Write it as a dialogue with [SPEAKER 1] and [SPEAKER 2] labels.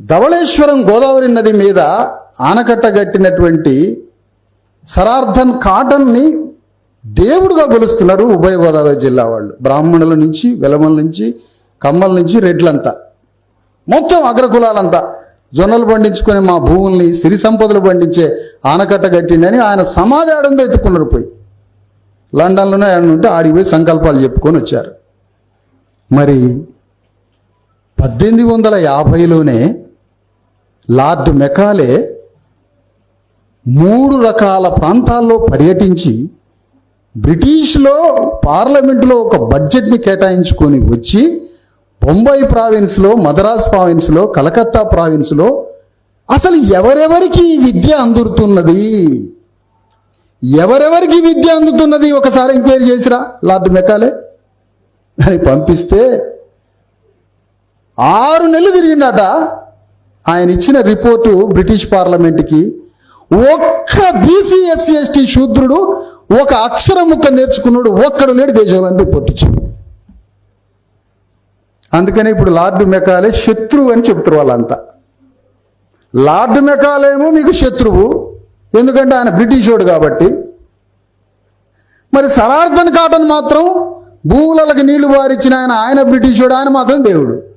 [SPEAKER 1] ధవళేశ్వరం గోదావరి నది మీద ఆనకట్ట కట్టినటువంటి సరార్థన్ కాటన్ని దేవుడుగా కొలుస్తున్నారు ఉభయ గోదావరి జిల్లా వాళ్ళు. బ్రాహ్మణుల నుంచి వెలమల నుంచి కమ్మల నుంచి రెడ్లంతా. మొత్తం అగ్రకులాలంతా. జొన్నలు పండించుకుని మా భూముల్ని సిరి సంపదలు పండించే ఆనకట్ట కట్టిండని ఆయన సమాధి ఆడందో ఎత్తుకున్నారు పోయి. లండన్లోనే ఆయన ఉంటే ఆడికి పోయి సంకల్పాలు చెప్పుకొని వచ్చారు. మరి పద్దెనిమిది వందల యాభైలోనే లార్డ్ మెకాలే మూడు రకాల ప్రాంతాల్లో పర్యటించి బ్రిటిష్లో పార్లమెంటులో ఒక బడ్జెట్ని కేటాయించుకొని వచ్చి బొంబాయి ప్రావిన్స్లో మద్రాస్ ప్రావిన్స్లో కలకత్తా ప్రావిన్స్లో అసలు ఎవరెవరికి విద్య అందుతున్నది ఎవరెవరికి విద్య అందుతున్నది? ఒకసారి ఎంక్వైరీ చేసిరా లార్డ్ మెకాలే? అని పంపిస్తే ఆరు నెలలు తిరిగిండట ఆయన ఇచ్చిన రిపోర్టు బ్రిటిష్ పార్లమెంట్కి. ఒక్క బీసీ ఎస్సీ ఎస్టీ శూద్రుడు ఒక అక్షరం ముక్క నేర్చుకున్నాడు ఒక్కడు లేడు దేశంలో అని రిపోర్ట్ ఇచ్చాడు అందుకని ఇప్పుడు లార్డ్ మెకాలే శత్రువు అని చెప్తారు వాళ్ళంతా. లార్డు మెకాలేమో మీకు శత్రువు ఎందుకంటే ఆయన బ్రిటిషోడు కాబట్టి. మరి సరార్థన్ కాటన్ మాత్రం భూములకి నీళ్ళు వారిచ్చిన ఆయన ఆయన బ్రిటిషోడు ఆయన మాత్రం దేవుడు.